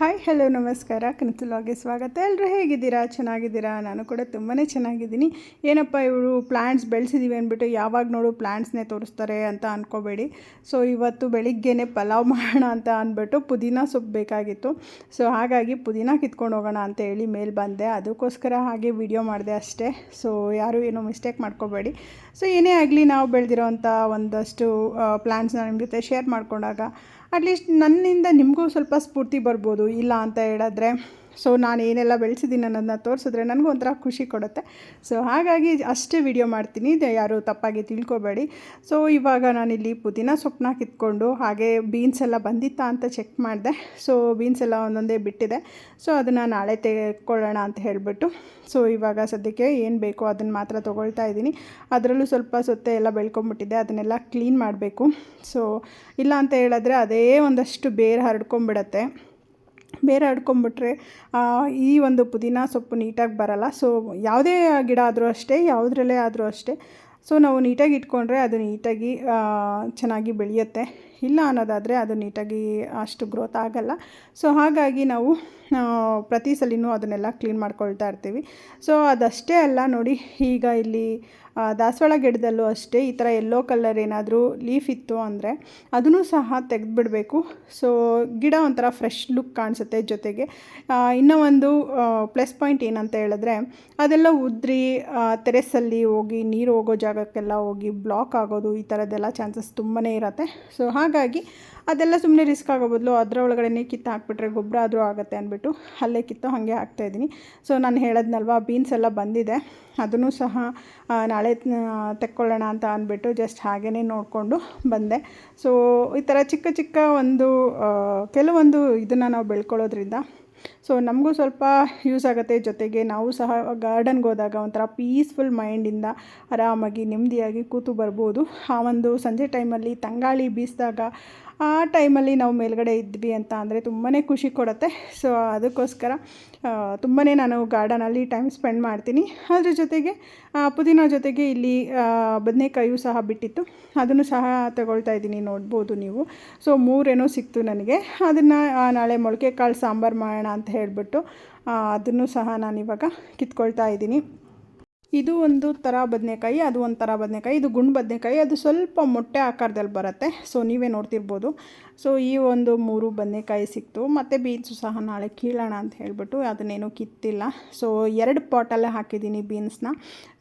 Hi hello ನಮಸ್ಕಾರ. ಕನಸುಲಾಗೆ ಸ್ವಾಗತ. ಎಲ್ಲರೂ ಹೇಗಿದ್ದೀರಾ? ಚೆನ್ನಾಗಿದ್ದೀರಾ? ನಾನು ಕೂಡ ತುಂಬಾ ಚೆನ್ನಾಗಿದ್ದೀನಿ. ಏನಪ್ಪ, ಇವರು ಪ್ಲ್ಯಾಂಟ್ಸ್ ಬೆಳೆಸಿದ್ದೀವಿ ಅಂದ್ಬಿಟ್ಟು ಯಾವಾಗ ನೋಡು ಪ್ಲ್ಯಾಂಟ್ಸ್ನೇ ತೋರಿಸ್ತಾರೆ ಅಂತ ಅಂದ್ಕೋಬೇಡಿ ಸೊ ಇವತ್ತು ಬೆಳಿಗ್ಗೆನೇ ಪಲಾವ್ ಮಾಡೋಣ ಅಂತ ಅಂದ್ಬಿಟ್ಟು ಪುದೀನ ಸೊಪ್ಪು ಬೇಕಾಗಿತ್ತು. ಸೊ ಹಾಗಾಗಿ ಪುದೀನ ಕಿತ್ಕೊಂಡು ಹೋಗೋಣ ಅಂತ ಹೇಳಿ ಮೇಲೆ ಬಂದೆ. ಅದಕ್ಕೋಸ್ಕರ ಹಾಗೆ ವಿಡಿಯೋ ಮಾಡಿದೆ ಅಷ್ಟೇ. ಸೊ ಯಾರೂ ಏನೋ ಮಿಸ್ಟೇಕ್ ಮಾಡ್ಕೋಬೇಡಿ. ಸೊ ಏನೇ ಆಗಲಿ ನಾವು ಬೆಳೆದಿರೋವಂಥ ಒಂದಷ್ಟು ಪ್ಲ್ಯಾಂಟ್ಸ್ನ ನಿಮ್ಮ ಜೊತೆ ಶೇರ್ ಮಾಡ್ಕೊಂಡಾಗ ಅಟ್ಲೀಸ್ಟ್ ನನ್ನಿಂದ ನಿಮಗೂ ಸ್ವಲ್ಪ ಸ್ಫೂರ್ತಿ ಬರ್ಬೋದು. ಇಲ್ಲ ಅಂತ ಹೇಳಿದ್ರೆ ಸೊ ನಾನು ಏನೆಲ್ಲ ಬೆಳೆಸಿದ್ದೀನಿ ಅನ್ನೋದನ್ನ ತೋರಿಸಿದ್ರೆ ನನಗೂ ಒಂಥರ ಖುಷಿ ಕೊಡುತ್ತೆ. ಸೊ ಹಾಗಾಗಿ ಅಷ್ಟೇ ವಿಡಿಯೋ ಮಾಡ್ತೀನಿ. ಯಾರು ತಪ್ಪಾಗಿ ತಿಳ್ಕೊಬೇಡಿ. ಸೊ ಇವಾಗ ನಾನಿಲ್ಲಿ ಪುದೀನ ಸೊಪ್ಪನ್ನ ಕಿತ್ಕೊಂಡು ಹಾಗೆ ಬೀನ್ಸ್ ಎಲ್ಲ ಬಂದಿತ್ತಾ ಅಂತ ಚೆಕ್ ಮಾಡಿದೆ. ಸೊ ಬೀನ್ಸ್ ಎಲ್ಲ ಒಂದೊಂದೇ ಬಿಟ್ಟಿದೆ. ಸೊ ಅದನ್ನು ನಾಳೆ ತೆಗೆಕೊಳ್ಳೋಣ ಅಂತ ಹೇಳಿಬಿಟ್ಟು. ಸೊ ಇವಾಗ ಸದ್ಯಕ್ಕೆ ಏನು ಬೇಕೋ ಅದನ್ನು ಮಾತ್ರ ತೊಗೊಳ್ತಾ ಇದ್ದೀನಿ. ಅದರಲ್ಲೂ ಸ್ವಲ್ಪ ಸೊತ್ತೆ ಎಲ್ಲ ಬೆಳ್ಕೊಂಬಿಟ್ಟಿದೆ. ಅದನ್ನೆಲ್ಲ ಕ್ಲೀನ್ ಮಾಡಬೇಕು. ಸೊ ಇಲ್ಲ ಅಂತ ಹೇಳಿದ್ರೆ ಅದೇ ಒಂದಷ್ಟು ಬೇರೆ ಹರಡ್ಕೊಂಬಿಡತ್ತೆ. ಬೇರೆ ಹಡ್ಕೊಂಬಿಟ್ರೆ ಈ ಒಂದು ಪುದೀನ ಸೊಪ್ಪು ನೀಟಾಗಿ ಬರಲ್ಲ. ಸೊ ಯಾವುದೇ ಗಿಡ ಆದರೂ ಅಷ್ಟೇ, ಯಾವುದ್ರಲ್ಲೇ ಆದರೂ ಅಷ್ಟೇ. ಸೊ ನಾವು ನೀಟಾಗಿ ಇಟ್ಕೊಂಡ್ರೆ ಅದು ನೀಟಾಗಿ ಚೆನ್ನಾಗಿ ಬೆಳೆಯುತ್ತೆ. ಇಲ್ಲ ಅನ್ನೋದಾದರೆ ಅದು ನೀಟಾಗಿ ಅಷ್ಟು ಗ್ರೋತ್ ಆಗಲ್ಲ. ಸೊ ಹಾಗಾಗಿ ನಾವು ಪ್ರತಿ ಸಲಿನೂ ಅದನ್ನೆಲ್ಲ ಕ್ಲೀನ್ ಮಾಡ್ಕೊಳ್ತಾ ಇರ್ತೀವಿ. ಸೊ ಅದಷ್ಟೇ ಅಲ್ಲ ನೋಡಿ, ಈಗ ಇಲ್ಲಿ ದಾಸವಾಳ ಗಿಡದಲ್ಲೂ ಅಷ್ಟೇ ಈ ಥರ ಎಲ್ಲೋ ಕಲರ್ ಏನಾದರೂ ಲೀಫ್ ಇತ್ತು ಅಂದರೆ ಅದನ್ನು ಸಹ ತೆಗೆದುಬಿಡಬೇಕು. ಸೊ ಗಿಡ ಒಂಥರ ಫ್ರೆಶ್ ಲುಕ್ ಕಾಣಿಸುತ್ತೆ ಜೊತೆಗೆ. ಇನ್ನೂ ಒಂದು ಪ್ಲಸ್ ಪಾಯಿಂಟ್ ಏನಂತ ಹೇಳಿದ್ರೆ, ಅದೆಲ್ಲ ಉದ್ರಿ ತೆರೆಸಲ್ಲಿ ಹೋಗಿ, ನೀರು ಹೋಗೋ ಜಾಗಕ್ಕೆಲ್ಲ ಹೋಗಿ ಬ್ಲಾಕ್ ಆಗೋದು ಈ ಥರದ್ದೆಲ್ಲ ಚಾನ್ಸಸ್ ತುಂಬಾ ಇರುತ್ತೆ. ಸೊ ಹಾಗಾಗಿ ಅದೆಲ್ಲ ಸುಮ್ಮನೆ ರಿಸ್ಕ್ ಆಗೋ ಬದಲು ಅದರ ಒಳಗಡೆ ಕಿತ್ತು ಹಾಕ್ಬಿಟ್ರೆ ಗೊಬ್ಬರ ಆದರೂ ಆಗುತ್ತೆ ಅಂದ್ಬಿಟ್ಟು ಅಲ್ಲೇ ಕಿತ್ತು ಹಾಗೆ ಹಾಕ್ತಾಯಿದ್ದೀನಿ ಸೊ ನಾನು ಹೇಳದ್ನಲ್ವ ಬೀನ್ಸ್ ಎಲ್ಲ ಬಂದಿದೆ. ಅದನ್ನು ಸಹ ನಾಳೆ ತೆಕ್ಕೊಳ್ಳೋಣ ಅಂತ ಅಂದ್ಬಿಟ್ಟು ಜಸ್ಟ್ ಹಾಗೇ ನೋಡಿಕೊಂಡು ಬಂದೆ. ಸೊ ಈ ಥರ ಚಿಕ್ಕ ಚಿಕ್ಕ ಒಂದು ಕೆಲವೊಂದು ಇದನ್ನು ನಾವು ಬೆಳ್ಕೊಳ್ಳೋದ್ರಿಂದ ಸೊ ನಮಗೂ ಸ್ವಲ್ಪ ಯೂಸ್ ಆಗುತ್ತೆ ಜೊತೆಗೆ ನಾವು ಸಹ ಗಾರ್ಡನ್ಗೆ ಹೋದಾಗ ಒಂಥರ ಪೀಸ್ಫುಲ್ ಮೈಂಡಿಂದ ಆರಾಮಾಗಿ ನೆಮ್ಮದಿಯಾಗಿ ಕೂತು ಬರ್ಬೋದು. ಆ ಒಂದು ಸಂಜೆ ಟೈಮಲ್ಲಿ ತಂಗಾಳಿ ಬೀಸಿದಾಗ ಆ ಟೈಮಲ್ಲಿ ನಾವು ಮೇಲ್ಗಡೆ ಇದ್ವಿ ಅಂತ ಅಂದರೆ ತುಂಬಾ ಖುಷಿ ಕೊಡುತ್ತೆ. ಸೊ ಅದಕ್ಕೋಸ್ಕರ ತುಂಬಾ ನಾನು ಗಾರ್ಡನಲ್ಲಿ ಟೈಮ್ ಸ್ಪೆಂಡ್ ಮಾಡ್ತೀನಿ. ಅದ್ರ ಜೊತೆಗೆ ಪುದೀನ ಜೊತೆಗೆ ಇಲ್ಲಿ ಬದನೆಕಾಯಿಯು ಸಹ ಬಿಟ್ಟಿತ್ತು. ಅದನ್ನು ಸಹ ತಗೊಳ್ತಾ ಇದ್ದೀನಿ, ನೋಡ್ಬೋದು ನೀವು. ಸೊ ಮೂರೇನೋ ಸಿಕ್ತು ನನಗೆ. ಅದನ್ನು ನಾಳೆ ಮೊಳಕೆ ಕಾಳು ಸಾಂಬಾರು ಮಾಡೋಣ ಅಂತ ಹೇಳಿಬಿಟ್ಟು ಅದನ್ನು ಸಹ ನಾನಿವಾಗ ಕಿತ್ಕೊಳ್ತಾ ಇದ್ದೀನಿ. ಇದು ಒಂದು ಥರ ಬದನೆಕಾಯಿ, ಅದು ಒಂದು ಥರ ಬದನೆಕಾಯಿ, ಇದು ಗುಂಡು ಬದನೆಕಾಯಿ, ಅದು ಸ್ವಲ್ಪ ಮೊಟ್ಟೆ ಆಕಾರದಲ್ಲಿ ಬರುತ್ತೆ. ಸೊ ನೀವೇ ನೋಡ್ತಿರ್ಬೋದು. ಸೊ ಈ ಒಂದು ಮೂರು ಬದನೆಕಾಯಿ ಸಿಕ್ತು. ಮತ್ತು ಬೀನ್ಸು ಸಹ ನಾಳೆ ಕೀಳೋಣ ಅಂತ ಹೇಳಿಬಿಟ್ಟು ಅದನ್ನೇನು ಕಿತ್ತಿಲ್ಲ. ಸೊ ಎರಡು ಪಾಟಲ್ಲೇ ಹಾಕಿದ್ದೀನಿ ಬೀನ್ಸ್ನ.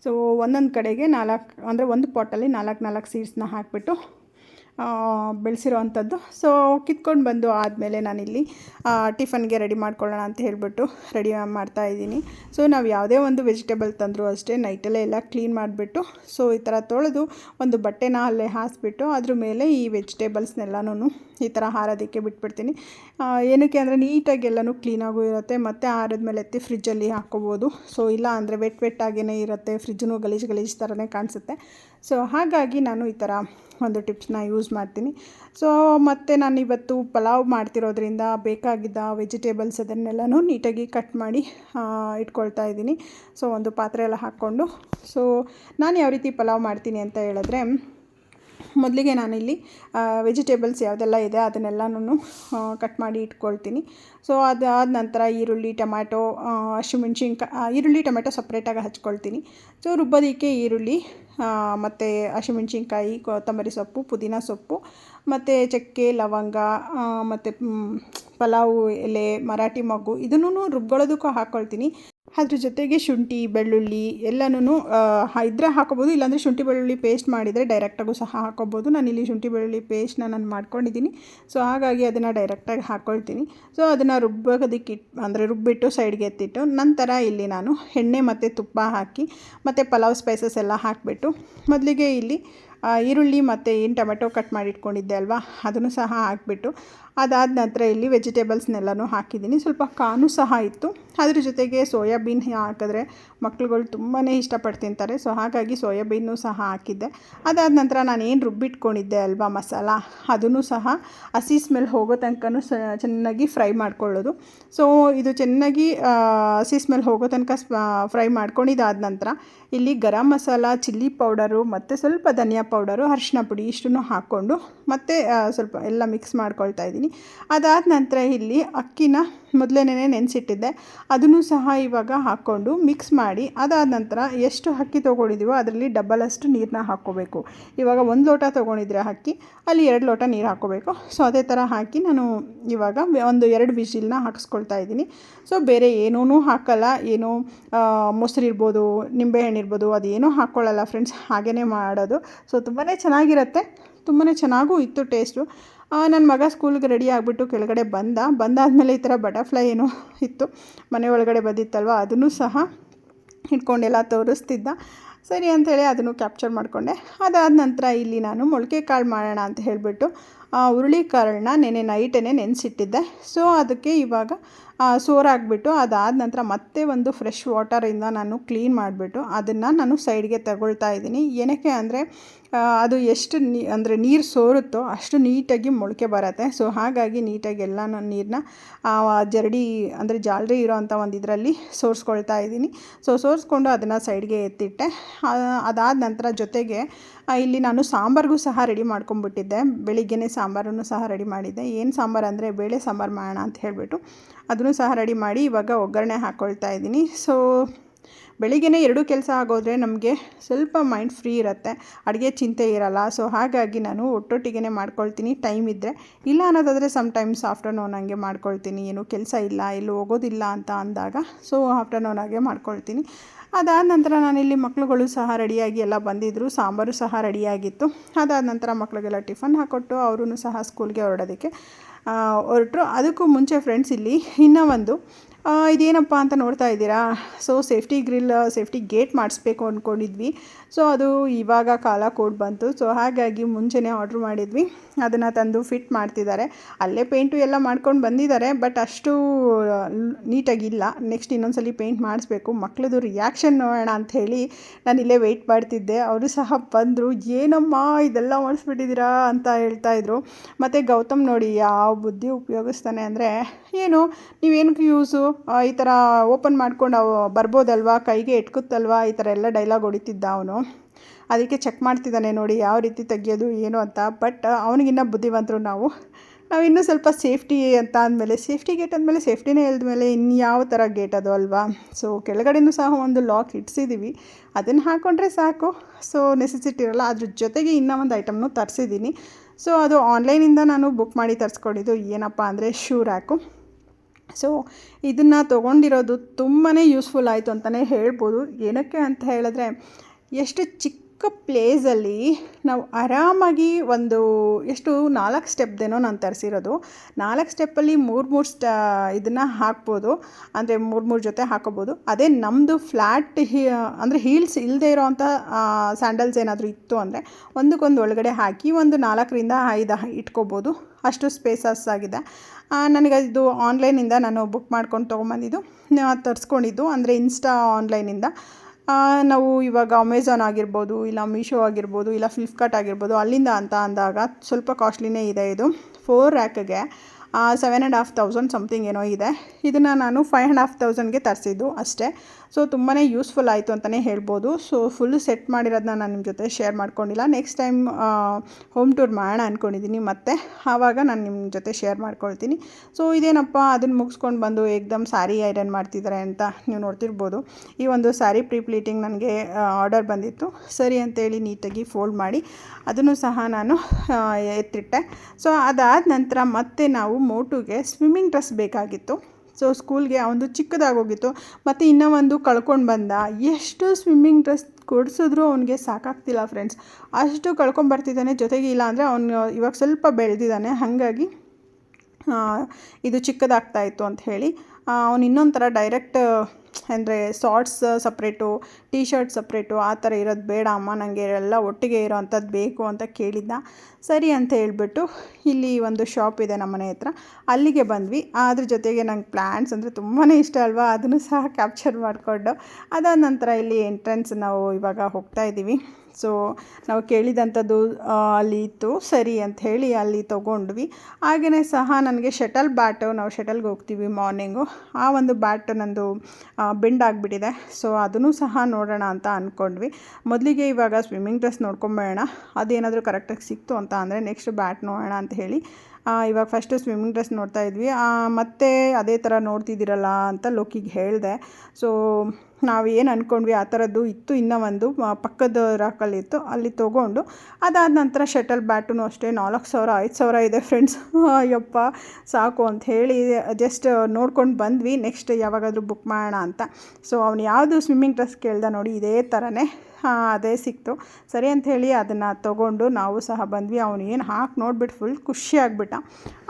ಸೊ ಒಂದೊಂದು ಕಡೆಗೆ ನಾಲ್ಕು, ಅಂದರೆ ಒಂದು ಪಾಟಲ್ಲಿ ನಾಲ್ಕು ನಾಲ್ಕು ಸೀಡ್ಸ್ನ ಹಾಕಿಬಿಟ್ಟು ಬೆಳೆಸಿರೋ ಅಂಥದ್ದು ಸೊ ಕಿತ್ಕೊಂಡು ಬಂದು ಆದಮೇಲೆ ನಾನಿಲ್ಲಿ ಟಿಫನ್ಗೆ ರೆಡಿ ಮಾಡ್ಕೊಳ್ಳೋಣ ಅಂತ ಹೇಳಿಬಿಟ್ಟು ರೆಡಿ ಮಾಡ್ತಾ ಇದ್ದೀನಿ. ಸೊ ನಾವು ಯಾವುದೇ ಒಂದು ವೆಜಿಟೇಬಲ್ ತಂದರೂ ಅಷ್ಟೇ ನೈಟಲ್ಲೇ ಎಲ್ಲ ಕ್ಲೀನ್ ಮಾಡಿಬಿಟ್ಟು ಸೊ ಈ ಥರ ತೊಳೆದು ಒಂದು ಬಟ್ಟೆನ ಅಲ್ಲೇ ಹಾಸಿಬಿಟ್ಟು, ಅದ್ರ ಮೇಲೆ ಈ ವೆಜಿಟೇಬಲ್ಸ್ನೆಲ್ಲನೂ ಈ ಥರ ಹಾರೋದಕ್ಕೆ ಬಿಟ್ಬಿಡ್ತೀನಿ. ಏನಕ್ಕೆ ಅಂದರೆ ನೀಟಾಗಿ ಎಲ್ಲನೂ ಕ್ಲೀನಾಗೂ ಇರುತ್ತೆ, ಮತ್ತು ಮೇಲೆ ಎತ್ತಿ ಫ್ರಿಜ್ಜಲ್ಲಿ ಹಾಕ್ಕೋಬೋದು ಸೊ ಇಲ್ಲ ಅಂದರೆ ವೆಟ್ ವೆಟ್ಟಾಗೇ ಇರುತ್ತೆ ಫ್ರಿಜ್ಜನ್ನು ಗಲೀಜು ಗಲೀಜು ಥರನೇ ಕಾಣಿಸುತ್ತೆ. ಸೊ ಹಾಗಾಗಿ ನಾನು ಈ ಥರ ಒಂದು ಟಿಪ್ಸ್ನ ಯೂಸ್ ಮಾಡ್ತೀನಿ. ಸೊ ಮತ್ತು ನಾನು ಇವತ್ತು ಪಲಾವ್ ಮಾಡ್ತಿರೋದ್ರಿಂದ ಬೇಕಾಗಿದ್ದ ವೆಜಿಟೇಬಲ್ಸ್ ಅದನ್ನೆಲ್ಲನೂ ನೀಟಾಗಿ ಕಟ್ ಮಾಡಿ ಇಟ್ಕೊಳ್ತಾ ಇದ್ದೀನಿ. ಸೊ ಒಂದು ಪಾತ್ರೆ ಎಲ್ಲ ಹಾಕ್ಕೊಂಡು. ಸೊ ನಾನು ಯಾವ ರೀತಿ ಪಲಾವ್ ಮಾಡ್ತೀನಿ ಅಂತ ಹೇಳಿದ್ರೆ, ಮೊದಲಿಗೆ ನಾನಿಲ್ಲಿ ವೆಜಿಟೇಬಲ್ಸ್ ಯಾವುದೆಲ್ಲ ಇದೆ ಅದನ್ನೆಲ್ಲನೂ ಕಟ್ ಮಾಡಿ ಇಟ್ಕೊಳ್ತೀನಿ. ಸೊ ಅದಾದ ನಂತರ ಈರುಳ್ಳಿ, ಟೊಮ್ಯಾಟೊ ಹಸಿಮೆಣ್ಸಿನ್ಕಾಯಿ ಈರುಳ್ಳಿ, ಟೊಮ್ಯಾಟೊ ಸಪ್ರೇಟಾಗಿ ಹಚ್ಕೊಳ್ತೀನಿ. ಸೊ ರುಬ್ಬೋದಕ್ಕೆ ಈರುಳ್ಳಿ ಮತ್ತು ಹಸಿಮೆಣ್ಸಿನ್ಕಾಯಿ, ಕೊತ್ತಂಬರಿ ಸೊಪ್ಪು, ಪುದೀನ ಸೊಪ್ಪು, ಮತ್ತು ಚಕ್ಕೆ, ಲವಂಗ ಮತ್ತು ಪಲಾವು, ಎಲೆ, ಮರಾಠಿ ಮಗ್ಗು ಇದನ್ನು ರುಬ್ಕೊಳ್ಳೋದಕ್ಕೂ ಹಾಕ್ಕೊಳ್ತೀನಿ. ಅದ್ರ ಜೊತೆಗೆ ಶುಂಠಿ, ಬೆಳ್ಳುಳ್ಳಿ ಎಲ್ಲನೂ ಇದ್ದರೆ ಹಾಕೋಬೋದು, ಇಲ್ಲಾಂದರೆ ಶುಂಠಿ, ಬೆಳ್ಳುಳ್ಳಿ ಪೇಸ್ಟ್ ಮಾಡಿದರೆ ಡೈರೆಕ್ಟಾಗೂ ಸಹ ಹಾಕೋಬೋದು. ನಾನಿಲ್ಲಿ ಶುಂಠಿ, ಬೆಳ್ಳುಳ್ಳಿ ಪೇಸ್ಟ್ನ ನಾನು ಮಾಡ್ಕೊಂಡಿದ್ದೀನಿ. ಸೊ ಹಾಗಾಗಿ ಅದನ್ನು ಡೈರೆಕ್ಟಾಗಿ ಹಾಕ್ಕೊಳ್ತೀನಿ ಸೊ ಅದನ್ನು ರುಬ್ಬೋದಕ್ಕೆ ಇಟ್ಟು ಅಂದರೆ ರುಬ್ಬಿಟ್ಟು ಸೈಡ್ಗೆ ಎತ್ತಿಟ್ಟು, ನಂತರ ಇಲ್ಲಿ ನಾನು ಎಣ್ಣೆ ಮತ್ತು ತುಪ್ಪ ಹಾಕಿ, ಮತ್ತು ಪಲಾವ್ ಸ್ಪೈಸಸ್ ಎಲ್ಲ ಹಾಕಿಬಿಟ್ಟು, ಮೊದಲಿಗೆ ಇಲ್ಲಿ ಈರುಳ್ಳಿ ಮತ್ತು ಏನು ಟೊಮೆಟೊ ಕಟ್ ಮಾಡಿ ಇಟ್ಕೊಂಡಿದ್ದೆ ಅಲ್ವಾ, ಅದನ್ನು ಸಹ ಹಾಕಿಬಿಟ್ಟು, ಅದಾದ ನಂತರ ಇಲ್ಲಿ ವೆಜಿಟೇಬಲ್ಸ್ನೆಲ್ಲನೂ ಹಾಕಿದ್ದೀನಿ. ಸ್ವಲ್ಪ ಕಾನು ಸಹ ಇತ್ತು. ಅದ್ರ ಜೊತೆಗೆ ಸೋಯಾಬೀನ್ ಹಾಕಿದ್ರೆ ಮಕ್ಳುಗಳು ತುಂಬಾ ಇಷ್ಟಪಟ್ಟು ತಿಂತಾರೆ ಸೊ ಹಾಗಾಗಿ ಸೋಯಾಬೀನು ಸಹ ಹಾಕಿದ್ದೆ. ಅದಾದ ನಂತರ ನಾನು ಏನು ರುಬ್ಬಿಟ್ಕೊಂಡಿದ್ದೆ ಅಲ್ವಾ ಮಸಾಲ, ಅದನ್ನು ಸಹ ಹಸಿ ಸ್ಮೆಲ್ ಹೋಗೋ ತನಕನೂ ಸ, ಚೆನ್ನಾಗಿ ಫ್ರೈ ಮಾಡ್ಕೊಳ್ಳೋದು. ಸೊ ಇದು ಚೆನ್ನಾಗಿ ಹಸಿ ಸ್ಮೆಲ್ ಹೋಗೋ ತನಕ ಫ್ರೈ ಮಾಡ್ಕೊಂಡಿದ್ದಾದ ನಂತರ ಇಲ್ಲಿ ಗರಂ ಮಸಾಲ, ಚಿಲ್ಲಿ ಪೌಡರು, ಮತ್ತು ಸ್ವಲ್ಪ ಧನಿಯಾ ಪೌಡರು ಅರಿಶಿನ ಪುಡಿ ಇಷ್ಟನ್ನು ಹಾಕ್ಕೊಂಡು ಮತ್ತು ಸ್ವಲ್ಪ ಎಲ್ಲ ಮಿಕ್ಸ್ ಮಾಡ್ಕೊಳ್ತಾ ಇದ್ದೀನಿ. ಅದಾದ ನಂತರ ಇಲ್ಲಿ ಅಕ್ಕಿನ ಮೊದಲೇನೇ ನೆನೆಸಿಟ್ಟಿದ್ದೆ. ಅದನ್ನು ಸಹ ಇವಾಗ ಹಾಕ್ಕೊಂಡು ಮಿಕ್ಸ್ ಮಾಡಿ, ಅದಾದ ನಂತರ ಎಷ್ಟು ಅಕ್ಕಿ ತೊಗೊಂಡಿದ್ದೀವೋ ಅದರಲ್ಲಿ ಡಬಲ್ ಅಷ್ಟು ನೀರನ್ನ ಹಾಕ್ಕೋಬೇಕು. ಇವಾಗ ಒಂದು ಲೋಟ ತೊಗೊಂಡಿದ್ರೆ ಅಕ್ಕಿ ಅಲ್ಲಿ ಎರಡು ಲೋಟ ನೀರು ಹಾಕ್ಕೋಬೇಕು. ಸೊ ಅದೇ ಥರ ಹಾಕಿ ನಾನು ಇವಾಗ ಒಂದು ಎರಡು ವಿಷಿಲ್ನ ಹಾಕಿಸ್ಕೊಳ್ತಾ ಇದ್ದೀನಿ. ಸೊ ಬೇರೆ ಏನೂ ಹಾಕಲ್ಲ. ಏನು ಮೊಸರು ಇರ್ಬೋದು ನಿಂಬೆಹಣ್ಣು ಇರ್ಬೋದು ಅದೇನೂ ಹಾಕ್ಕೊಳ್ಳಲ್ಲ ಫ್ರೆಂಡ್ಸ್ ಹಾಗೇ ಮಾಡೋದು. ಸೊ ತುಂಬಾ ಚೆನ್ನಾಗಿರುತ್ತೆ. ತುಂಬಾ ಚೆನ್ನಾಗೂ ಇತ್ತು ಟೇಸ್ಟು ನನ್ನ ಮಗ ಸ್ಕೂಲ್ಗೆ ರೆಡಿ ಆಗಿಬಿಟ್ಟು ಕೆಳಗಡೆ ಬಂದ. ಬಂದಾದಮೇಲೆ ಈ ಥರ ಬಟರ್ಫ್ಲೈ ಏನೋ ಇತ್ತು. ಮನೆ ಒಳಗಡೆ ಬಂದಿತ್ತಲ್ವ, ಅದನ್ನು ಸಹ ಇಟ್ಕೊಂಡೆಲ್ಲ ತೋರಿಸ್ತಿದ್ದ. ಸರಿ ಅಂಥೇಳಿ ಅದನ್ನು ಕ್ಯಾಪ್ಚರ್ ಮಾಡಿಕೊಂಡೆ. ಅದಾದ ನಂತರ ಇಲ್ಲಿ ನಾನು ಮೊಳಕೆ ಕಾಳು ಮಾಡೋಣ ಅಂತ ಹೇಳಿಬಿಟ್ಟು ಹುರುಳಿ ಕಾಳನ್ನ ನೆನೆ ನೈಟೇ ನೆನೆಸಿಟ್ಟಿದ್ದೆ. ಸೊ ಅದಕ್ಕೆ ಇವಾಗ ಸೋರಾಕ್ಬಿಟ್ಟು ಅದಾದ ನಂತರ ಮತ್ತೆ ಒಂದು ಫ್ರೆಶ್ ವಾಟರಿಂದ ನಾನು ಕ್ಲೀನ್ ಮಾಡಿಬಿಟ್ಟು ಅದನ್ನು ನಾನು ಸೈಡ್ಗೆ ತಗೊಳ್ತಾ ಇದ್ದೀನಿ. ಏನಕ್ಕೆ ಅಂದರೆ ಅದು ಎಷ್ಟು ನೀ, ಅಂದರೆ ನೀರು ಸೋರುತ್ತೋ ಅಷ್ಟು ನೀಟಾಗಿ ಮೊಳಕೆ ಬರುತ್ತೆ. ಸೊ ಹಾಗಾಗಿ ನೀಟಾಗಿ ಎಲ್ಲ ನಾನು ನೀರನ್ನ ಜರಡಿ, ಅಂದರೆ ಜಾಲರಿ ಇರೋವಂಥ ಒಂದು ಇದರಲ್ಲಿ ಸೋರಿಸ್ಕೊಳ್ತಾ ಇದ್ದೀನಿ. ಸೊ ಸೋರಿಸ್ಕೊಂಡು ಅದನ್ನು ಸೈಡ್ಗೆ ಎತ್ತಿಟ್ಟೆ. ಅದಾದ ನಂತರ ಜೊತೆಗೆ ಇಲ್ಲಿ ನಾನು ಸಾಂಬಾರಿಗೂ ಸಹ ರೆಡಿ ಮಾಡ್ಕೊಂಡ್ಬಿಟ್ಟಿದ್ದೆ. ಬೆಳಿಗ್ಗೆನೇ ಸಾಂಬಾರನ್ನು ಸಹ ರೆಡಿ ಮಾಡಿದ್ದೆ. ಏನು ಸಾಂಬಾರು ಅಂದರೆ, ಬೇಳೆ ಸಾಂಬಾರು ಮಾಡೋಣ ಅಂತ ಹೇಳಿಬಿಟ್ಟು ಅದನ್ನು ಸಹ ರೆಡಿ ಮಾಡಿ ಇವಾಗ ಒಗ್ಗರಣೆ ಹಾಕ್ಕೊಳ್ತಾ ಇದ್ದೀನಿ. ಸೊ ಬೆಳಿಗ್ಗೆ ಎರಡು ಕೆಲಸ ಆಗೋದ್ರೆ ನಮಗೆ ಸ್ವಲ್ಪ ಮೈಂಡ್ ಫ್ರೀ ಇರುತ್ತೆ. ಅಡುಗೆ ಚಿಂತೆ ಇರಲ್ಲ. ಸೊ ಹಾಗಾಗಿ ನಾನು ಒಟ್ಟೊಟ್ಟಿಗೆ ಮಾಡ್ಕೊಳ್ತೀನಿ. ಟೈಮ್ ಇದ್ದರೆ ಇಲ್ಲ ಅನ್ನೋದಾದರೆ ಸಮ್ಟೈಮ್ಸ್ ಆಫ್ಟರ್ನೂನ್ ಹಂಗೆ ಮಾಡ್ಕೊಳ್ತೀನಿ. ಏನು ಕೆಲಸ ಇಲ್ಲ, ಎಲ್ಲೂ ಹೋಗೋದಿಲ್ಲ ಅಂತ ಅಂದಾಗ ಸೊ ಆಫ್ಟರ್ನೂನ್ ಹಾಗೆ ಮಾಡ್ಕೊಳ್ತೀನಿ. ಅದಾದ ನಂತರ ನಾನಿಲ್ಲಿ ಮಕ್ಕಳುಗಳು ಸಹ ರೆಡಿಯಾಗಿ ಎಲ್ಲ ಬಂದಿದ್ದರು ಸಾಂಬಾರು ಸಹ ರೆಡಿಯಾಗಿತ್ತು. ಅದಾದ ನಂತರ ಮಕ್ಕಳಿಗೆಲ್ಲ ಟಿಫನ್ ಹಾಕ್ಕೊಟ್ಟು ಅವರೂ ಸಹ ಸ್ಕೂಲ್ಗೆ ಹೊರಡೋದಕ್ಕೆ ಹೊರಟರು. ಅದಕ್ಕೂ ಮುಂಚೆ ಫ್ರೆಂಡ್ಸ್ ಇಲ್ಲಿ ಇನ್ನೂ ಒಂದು ಇದೇನಪ್ಪ ಅಂತ ನೋಡ್ತಾ ಇದ್ದೀರಾ? So safety grill safety gate ಮಾಡಿಸ್ಬೇಕು ಅಂದ್ಕೊಂಡಿದ್ವಿ ಸೊ ಅದು ಇವಾಗ ಕಾಲ ಕೋಡ್ ಬಂತು. ಸೊ ಹಾಗಾಗಿ ಮುಂಚೆನೇ ಆರ್ಡ್ರ್ ಮಾಡಿದ್ವಿ. ಅದನ್ನು ತಂದು ಫಿಟ್ ಮಾಡ್ತಿದ್ದಾರೆ. ಅಲ್ಲೇ ಪೇಂಟು ಎಲ್ಲ ಮಾಡ್ಕೊಂಡು ಬಂದಿದ್ದಾರೆ ಬಟ್ ಅಷ್ಟು ನೀಟಾಗಿಲ್ಲ ನೆಕ್ಸ್ಟ್ ಇನ್ನೊಂದ್ಸಲಿ ಪೇಂಟ್ ಮಾಡಿಸ್ಬೇಕು. ಮಕ್ಕಳದು ರಿಯಾಕ್ಷನ್ ನೋಡೋಣ ಅಂಥೇಳಿ ನಾನು ಇಲ್ಲೇ ವೆಯ್ಟ್ ಮಾಡ್ತಿದ್ದೆ. ಅವರು ಸಹ ಬಂದರು. ಏನಮ್ಮ, ಇದೆಲ್ಲ ಮಾಡಿಸ್ಬಿಟ್ಟಿದ್ದೀರಾ ಅಂತ ಹೇಳ್ತಾ ಇದ್ರು. ಮತ್ತು ಗೌತಮ್ ನೋಡಿ, ಯಾವ ಬುದ್ಧಿ ಉಪಯೋಗಿಸ್ತಾನೆ ಅಂದರೆ, ಏನು, ನೀವೇನಕ್ಕೆ ಯೂಸು ಈ ಥರ ಓಪನ್ ಮಾಡ್ಕೊಂಡು ಅವು ಬರ್ಬೋದಲ್ವಾ, ಕೈಗೆ ಎಟ್ಕುತ್ತಲ್ವಾ, ಈ ಥರ ಎಲ್ಲ ಡೈಲಾಗ್ ಹೊಡಿತಿದ್ದ ಅವನು. ಅದಕ್ಕೆ ಚೆಕ್ ಮಾಡ್ತಿದ್ದಾನೆ ನೋಡಿ, ಯಾವ ರೀತಿ ತೆಗಿಯೋದು, ಏನು ಅಂತ. ಬಟ್ ಅವನಿಗಿನ್ನ ಬುದ್ಧಿವಂತರು ನಾವು. ನಾವು ಇನ್ನೂ ಸ್ವಲ್ಪ ಸೇಫ್ಟಿ ಅಂತ ಅಂದಮೇಲೆ ಸೇಫ್ಟಿ ಗೇಟ್ ಅಂದಮೇಲೆ ಸೇಫ್ಟಿನೇ ಮೇಲೆ ಇನ್ಯಾವ ಥರ ಗೇಟ್ ಅದು ಅಲ್ವಾ? ಸೊ ಕೆಳಗಡೆನೂ ಸಹ ಒಂದು ಲಾಕ್ ಇಡ್ಸಿದ್ದೀವಿ ಅದನ್ನು ಹಾಕ್ಕೊಂಡ್ರೆ ಸಾಕು. ಸೊ ನೆಸೆಸಿಟಿ ಇರಲ್ಲ. ಅದ್ರ ಜೊತೆಗೆ ಇನ್ನೂ ಒಂದು ಐಟಮ್ನು ತರಿಸಿದ್ದೀನಿ ಸೊ ಅದು ಆನ್ಲೈನಿಂದ ನಾನು ಬುಕ್ ಮಾಡಿ ತರಿಸ್ಕೊಂಡಿದ್ದು. ಏನಪ್ಪ ಅಂದರೆ ಶೂ ರ್ಯಾಕು ಸೊ ಇದನ್ನು ತೊಗೊಂಡಿರೋದು ತುಂಬಾ ಯೂಸ್ಫುಲ್ ಆಯಿತು ಅಂತಲೇ ಹೇಳ್ಬೋದು. ಏನಕ್ಕೆ ಅಂತ ಹೇಳಿದ್ರೆ ಎಷ್ಟು ಚಿಕ್ಕ ಪ್ಲೇಸಲ್ಲಿ ನಾವು ಆರಾಮಾಗಿ ಒಂದು ಎಷ್ಟು ನಾಲ್ಕು ಸ್ಟೆಪ್ದೇನೋ ನಾನು ತರಿಸಿರೋದು. ನಾಲ್ಕು ಸ್ಟೆಪ್ಪಲ್ಲಿ ಮೂರು ಮೂರು ಸ್ಟ ಇದನ್ನು ಹಾಕ್ಬೋದು. ಅಂದರೆ ಮೂರು ಮೂರು ಜೊತೆ ಹಾಕೋಬೋದು. ಅದೇ ನಮ್ಮದು ಫ್ಲ್ಯಾಟ್ ಹೀ ಅಂದರೆ ಹೀಲ್ಸ್ ಇಲ್ಲದೆ ಇರೋವಂಥ ಸ್ಯಾಂಡಲ್ಸ್ ಏನಾದರೂ ಇತ್ತು ಅಂದರೆ ಒಂದಕ್ಕೊಂದು ಒಳಗಡೆ ಹಾಕಿ ಒಂದು ನಾಲ್ಕರಿಂದ ಐದು ಇಟ್ಕೋಬೋದು. ಅಷ್ಟು ಸ್ಪೇಸಸ್ ಆಗಿದೆ. ನನಗೆ ಇದು ಆನ್ಲೈನಿಂದ ನಾನು ಬುಕ್ ಮಾಡ್ಕೊಂಡು ತೊಗೊಂಬಂದಿದ್ದು ತರಿಸ್ಕೊಂಡಿದ್ದು. ಅಂದರೆ ಇನ್ಸ್ಟಾ ಆನ್ಲೈನಿಂದ. ನಾವು ಇವಾಗ ಅಮೆಝಾನ್ ಆಗಿರ್ಬೋದು, ಇಲ್ಲ ಮೀಶೋ ಆಗಿರ್ಬೋದು, ಇಲ್ಲ ಫ್ಲಿಪ್ಕಾರ್ಟ್ ಆಗಿರ್ಬೋದು, ಅಲ್ಲಿಂದ ಅಂತ ಅಂದಾಗ ಸ್ವಲ್ಪ ಕಾಸ್ಟ್ಲಿನೇ ಇದೆ ಇದು. Four ರ್ಯಾಕ್ಗೆ seven and half thousand something ಏನೋ ಇದೆ. ಇದನ್ನು ನಾನು ಫೈವ್ ಆ್ಯಂಡ್ ಹಾಫ್ ತೌಸಂಡ್ಗೆ ತರಿಸಿದ್ದು ಅಷ್ಟೇ. ಸೊ ತುಂಬಾ ಯೂಸ್ಫುಲ್ ಆಯಿತು ಅಂತಲೇ ಹೇಳ್ಬೋದು. ಸೊ ಫುಲ್ ಸೆಟ್ ಮಾಡಿರೋದನ್ನ ನಾನು ನಿಮ್ಮ ಜೊತೆ ಶೇರ್ ಮಾಡ್ಕೊಂಡಿಲ್ಲ. ನೆಕ್ಸ್ಟ್ ಟೈಮ್ ಹೋಮ್ ಟೂರ್ ಮಾಡೋಣ ಅಂದ್ಕೊಂಡಿದ್ದೀನಿ ಮತ್ತೆ. ಆವಾಗ ನಾನು ನಿಮ್ಮ ಜೊತೆ ಶೇರ್ ಮಾಡ್ಕೊಳ್ತೀನಿ. ಸೊ ಇದೇನಪ್ಪ ಅದನ್ನು ಮುಗಿಸ್ಕೊಂಡು ಬಂದು ಏಕ್ದಮ್ ಸ್ಯಾರಿ ಐರನ್ ಮಾಡ್ತಿದ್ದಾರೆ ಅಂತ ನೀವು ನೋಡ್ತಿರ್ಬೋದು. ಈ ಒಂದು ಸ್ಯಾರಿ ಪ್ರೀ ಪ್ಲೀಟಿಂಗ್ ನನಗೆ ಆರ್ಡರ್ ಬಂದಿತ್ತು. ಸರಿ ಅಂತೇಳಿ ನೀಟಾಗಿ ಫೋಲ್ಡ್ ಮಾಡಿ ಅದನ್ನು ಸಹ ನಾನು ಎತ್ತಿಟ್ಟೆ ಸೊ ಅದಾದ ನಂತರ ಮತ್ತೆ ನಾವು ಮೋಟುಗೆ ಸ್ವಿಮ್ಮಿಂಗ್ ಡ್ರೆಸ್ ಬೇಕಾಗಿತ್ತು. ಸೊ ಸ್ಕೂಲ್ಗೆ ಅವನು ಚಿಕ್ಕದಾಗೋಗಿತ್ತು. ಮತ್ತು ಇನ್ನೂ ಒಂದು ಕಳ್ಕೊಂಡು ಬಂದ. ಎಷ್ಟು ಸ್ವಿಮ್ಮಿಂಗ್ ಡ್ರೆಸ್ ಕೊಡಿಸಿದ್ರು ಅವನಿಗೆ ಸಾಕಾಗ್ತಿಲ್ಲ ಫ್ರೆಂಡ್ಸ್ ಅಷ್ಟು ಕಳ್ಕೊಂಬರ್ತಿದ್ದಾನೆ ಜೊತೆಗೆ ಇಲ್ಲ ಅಂದರೆ ಅವನು ಇವಾಗ ಸ್ವಲ್ಪ ಬೆಳೆದಿದ್ದಾನೆ. ಹಾಗಾಗಿ ಇದು ಚಿಕ್ಕದಾಗ್ತಾ ಇತ್ತು ಅಂತ ಹೇಳಿ. ಅವನು ಇನ್ನೊಂದು ಥರ ಡೈರೆಕ್ಟ್ ಅಂದರೆ shorts separate T shirt separate ಆ ಥರ ಇರೋದು ಬೇಡ ಅಮ್ಮ. ನನಗೆ ಎಲ್ಲ ಒಟ್ಟಿಗೆ ಇರೋ ಅಂಥದ್ದು ಬೇಕು ಅಂತ ಕೇಳಿದ್ದ. ಸರಿ ಅಂತ ಹೇಳಿಬಿಟ್ಟು ಇಲ್ಲಿ ಒಂದು ಶಾಪ್ ಇದೆ ನಮ್ಮ ಮನೆ ಹತ್ರ. ಅಲ್ಲಿಗೆ ಬಂದ್ವಿ. ಅದ್ರ ಜೊತೆಗೆ ನಂಗೆ ಪ್ಲ್ಯಾಂಟ್ಸ್ ಅಂದರೆ ತುಂಬಾ ಇಷ್ಟ ಅಲ್ವಾ? ಅದನ್ನು ಸಹ ಕ್ಯಾಪ್ಚರ್ ಮಾಡಿಕೊಂಡು. ಅದಾದ ನಂತರ ಇಲ್ಲಿ ಎಂಟ್ರೆನ್ಸ್ ನಾವು ಇವಾಗ ಹೋಗ್ತಾ ಇದ್ದೀವಿ. ಸೊ ನಾವು ಕೇಳಿದಂಥದ್ದು ಅಲ್ಲಿ ಇತ್ತು. ಸರಿ ಅಂತ ಹೇಳಿ ಅಲ್ಲಿ ತೊಗೊಂಡ್ವಿ. ಹಾಗೆಯೇ ಸಹ ನನಗೆ ಶಟಲ್ ಬ್ಯಾಟು ನಾವು ಶಟಲ್ಗೆ ಹೋಗ್ತೀವಿ ಮಾರ್ನಿಂಗು ಆ ಒಂದು ಬ್ಯಾಟ್ ನಂದು ಬೆಂಡ್ ಆಗಿಬಿಟ್ಟಿದೆ. ಸೊ ಅದನ್ನು ಸಹ ನೋಡೋಣ ಅಂತ ಅಂದ್ಕೊಂಡ್ವಿ ಮೊದಲಿಗೆ ಇವಾಗ ಸ್ವಿಮ್ಮಿಂಗ್ ಡ್ರೆಸ್ ನೋಡ್ಕೊಂಬೇಡ ಅದೇನಾದರೂ ಕರೆಕ್ಟಾಗಿ ಸಿಕ್ತು ಅಂತ ಅಂದರೆ ನೆಕ್ಸ್ಟ್ ಬ್ಯಾಟ್ ನೋಡೋಣ ಅಂತ ಹೇಳಿ ಇವಾಗ ಫಸ್ಟು ಸ್ವಿಮ್ಮಿಂಗ್ ಡ್ರೆಸ್ ನೋಡ್ತಾ ಇದ್ವಿ. ಮತ್ತೆ ಅದೇ ಥರ ನೋಡ್ತಿದ್ದೀರಲ್ಲ ಅಂತ ಲೋಕಿಗೆ ಹೇಳಿದೆ. ಸೊ ನಾವು ಏನು ಅಂದ್ಕೊಂಡ್ವಿ ಆ ಥರದ್ದು ಇತ್ತು, ಇನ್ನೂ ಒಂದು ಪಕ್ಕದ ರಾಕಲ್ಲಿತ್ತು ಅಲ್ಲಿ ತೊಗೊಂಡು ಅದಾದ ನಂತರ ಶಟಲ್ ಬ್ಯಾಟೂ ಅಷ್ಟೇ, ನಾಲ್ಕು ಸಾವಿರ, ಐದು ಸಾವಿರ ಇದೆ ಫ್ರೆಂಡ್ಸ್ ಅಯ್ಯಪ್ಪ, ಸಾಕು ಅಂತ ಹೇಳಿ ಜಸ್ಟ್ ನೋಡ್ಕೊಂಡು ಬಂದ್ವಿ ನೆಕ್ಸ್ಟ್ ಯಾವಾಗಾದರೂ ಬುಕ್ ಮಾಡೋಣ ಅಂತ. ಸೊ ಅವ್ನು ಯಾವುದು ಸ್ವಿಮ್ಮಿಂಗ್ ಡ್ರೆಸ್ ಕೇಳ್ದ ನೋಡಿ ಇದೇ ಥರನೇ ಅದೇ ಸಿಕ್ತು. ಸರಿ ಅಂತ ಹೇಳಿ ಅದನ್ನು ತೊಗೊಂಡು ನಾವು ಸಹ ಬಂದ್ವಿ. ಅವನು ಏನು ಹಾಕಿ ನೋಡ್ಬಿಟ್ಟು ಫುಲ್ ಖುಷಿ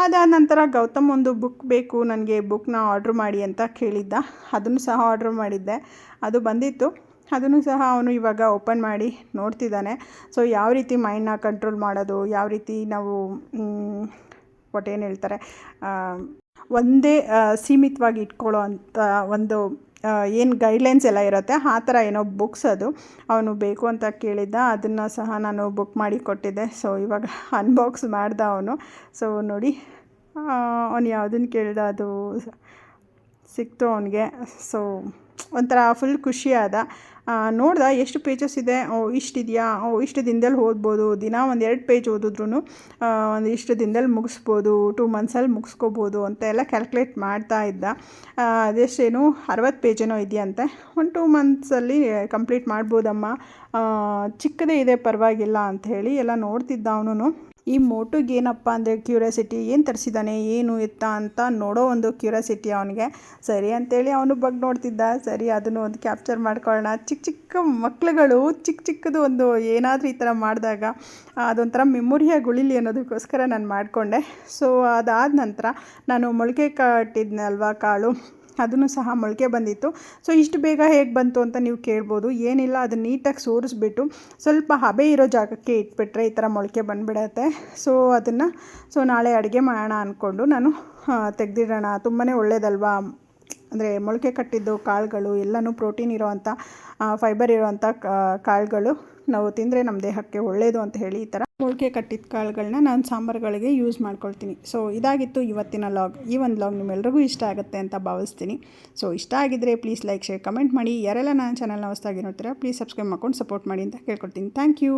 ಅದಾದ ನಂತರ ಗೌತಮ್ ಒಂದು ಬುಕ್ ಬೇಕು, ನನಗೆ ಬುಕ್ನ ಆರ್ಡ್ರ್ ಮಾಡಿ ಅಂತ ಕೇಳಿದ್ದ. ಅದನ್ನು ಸಹ ಆರ್ಡ್ರ್ ಮಾಡಿದ್ದೆ. ಅದು ಬಂದಿತ್ತು. ಅದನ್ನು ಸಹ ಅವನು ಇವಾಗ ಓಪನ್ ಮಾಡಿ ನೋಡ್ತಿದ್ದಾನೆ. ಸೊ ಯಾವ ರೀತಿ ಮೈಂಡನ್ನ ಕಂಟ್ರೋಲ್ ಮಾಡೋದು, ಯಾವ ರೀತಿ ನಾವು ಒಟ್ಟು ಏನು ಹೇಳ್ತಾರೆ ಒಂದೇ ಸೀಮಿತವಾಗಿ ಇಟ್ಕೊಳ್ಳೋ ಅಂಥ ಒಂದು ಏನು ಗೈಡ್ಲೈನ್ಸ್ ಎಲ್ಲ ಇರುತ್ತೆ, ಆ ಥರ ಏನೋ ಬುಕ್ಸ್ ಅದು ಅವನು ಬೇಕು ಅಂತ ಕೇಳಿದ್ದ. ಅದನ್ನು ಸಹ ನಾನು ಬುಕ್ ಮಾಡಿ ಕೊಟ್ಟಿದ್ದೆ. ಸೊ ಇವಾಗ ಅನ್ಬಾಕ್ಸ್ ಮಾಡ್ದ ಅವನು. ಸೊ ನೋಡಿ ಅವನು ಯಾವುದನ್ನು ಕೇಳಿದ ಅದು ಸಿಕ್ತು ಅವನಿಗೆ. ಸೊ ಒಂಥರ ಫುಲ್ ಖುಷಿಯಾದ ನೋಡ್ದ ಎಷ್ಟು ಪೇಜಸ್ ಇದೆ? ಓ, ಇಷ್ಟಿದೆಯಾ? ಓ, ಇಷ್ಟು ದಿನದಲ್ಲಿ ಓದ್ಬೋದು. ದಿನ ಒಂದು ಎರಡು ಪೇಜ್ ಓದಿದ್ರು ಒಂದು ಇಷ್ಟು ದಿನದಲ್ಲಿ ಮುಗಿಸ್ಬೋದು. ಟೂ ಮಂತ್ಸಲ್ಲಿ ಮುಗಿಸ್ಕೋಬೋದು ಅಂತ ಎಲ್ಲ ಕ್ಯಾಲ್ಕುಲೇಟ್ ಮಾಡ್ತಾ ಇದ್ದ. ಅದೆಷ್ಟೇನು? ಅರವತ್ತು ಪೇಜೇನೋ ಇದೆಯಂತೆ. ಒಂದು ಟೂ ಮಂತ್ಸಲ್ಲಿ ಕಂಪ್ಲೀಟ್ ಮಾಡ್ಬೋದಮ್ಮ. ಚಿಕ್ಕದೇ ಇದೆ ಪರವಾಗಿಲ್ಲ ಅಂತ ಹೇಳಿ ಎಲ್ಲ ನೋಡ್ತಿದ್ದ ಅವನು ಈ ಮೋಟುಗೆ ಏನಪ್ಪ ಅಂದರೆ ಕ್ಯೂರಿಯಾಸಿಟಿ ಏನು ತರಿಸಿದ್ದಾನೆ ಏನು ಎತ್ತ ಅಂತ ನೋಡೋ ಒಂದು ಕ್ಯೂರಿಯಾಸಿಟಿ ಅವನಿಗೆ. ಸರಿ ಅಂತೇಳಿ ಅವನು ಬಗ್ಗೆ ನೋಡ್ತಿದ್ದ. ಸರಿ, ಅದನ್ನು ಒಂದು ಕ್ಯಾಪ್ಚರ್ ಮಾಡ್ಕೊಳ್ಳೋಣ. ಚಿಕ್ಕ ಚಿಕ್ಕ ಮಕ್ಕಳುಗಳು ಚಿಕ್ಕ ಚಿಕ್ಕದು ಒಂದು ಏನಾದರೂ ಈ ಥರ ಮಾಡಿದಾಗ ಅದೊಂಥರ ಮೆಮೊರಿಯಾಗಿ ಉಳಿಲಿ ಅನ್ನೋದಕ್ಕೋಸ್ಕರ ನಾನು ಮಾಡಿಕೊಂಡೆ. ಸೊ ಅದಾದ ನಂತರ ನಾನು ಮೊಳಕೆ ಕಟ್ಟಿದ್ನಲ್ವ ಕಾಳು? ಅದನ್ನು ಸಹ ಮೊಳಕೆ ಬಂದಿತ್ತು. ಸೊ ಇಷ್ಟು ಬೇಗ ಹೇಗೆ ಬಂತು ಅಂತ ನೀವು ಕೇಳ್ಬೋದು. ಏನಿಲ್ಲ, ಅದನ್ನ ನೀಟಾಗಿ ಸೋರಿಸ್ಬಿಟ್ಟು ಸ್ವಲ್ಪ ಹಬೆ ಇರೋ ಜಾಗಕ್ಕೆ ಇಟ್ಬಿಟ್ರೆ ಈ ಥರ ಮೊಳಕೆ ಬಂದುಬಿಡತ್ತೆ. ಸೊ ಅದನ್ನು ಸೊ ನಾಳೆ ಅಡುಗೆ ಮಾಡೋಣ ಅಂದ್ಕೊಂಡು ನಾನು ತೆಗೆದಿಡೋಣ. ತುಂಬಾ ಒಳ್ಳೇದಲ್ವಾ? ಅಂದರೆ ಮೊಳಕೆ ಕಟ್ಟಿದ್ದು ಕಾಳುಗಳು, ಎಲ್ಲನೂ ಪ್ರೋಟೀನ್ ಇರೋವಂಥ ಫೈಬರ್ ಇರೋವಂಥ ಕಾಳುಗಳು. ನಾವು ತಿಂದರೆ ನಮ್ಮ ದೇಹಕ್ಕೆ ಒಳ್ಳೆಯದು ಅಂತ ಹೇಳಿ ಈ ಥರ ಮೊಳಕೆ ಕಟ್ಟಿದ ಕಾಳುಗಳನ್ನ ನಾನು ಸಾಂಬಾರುಗಳಿಗೆ ಯೂಸ್ ಮಾಡ್ಕೊಳ್ತೀನಿ. ಸೊ ಇದಾಗಿತ್ತು ಇವತ್ತಿನ ಲಾಗ್ ಈ ಒಂದು ಲಾಗ್ ನಿಮ್ಮೆಲ್ರಿಗೂ ಇಷ್ಟ ಆಗುತ್ತೆ ಅಂತ ಭಾವಿಸ್ತೀನಿ. ಸೊ ಇಷ್ಟ ಆಗಿದ್ದರೆ ಪ್ಲೀಸ್ ಲೈಕ್ ಶೇರ್ ಕಮೆಂಟ್ ಮಾಡಿ. ಯಾರೆಲ್ಲ ನನ್ನ ಚಾನಲ್ನ ಹೊಸ್ದಾಗಿ ನೋಡ್ತೀರಾ ಪ್ಲೀಸ್ ಸಬ್ಸ್ಕ್ರೈಬ್ ಮಾಡ್ಕೊಂಡು ಸಪೋರ್ಟ್ ಮಾಡಿ ಅಂತ ಕೇಳ್ಕೊಡ್ತೀನಿ. Thank you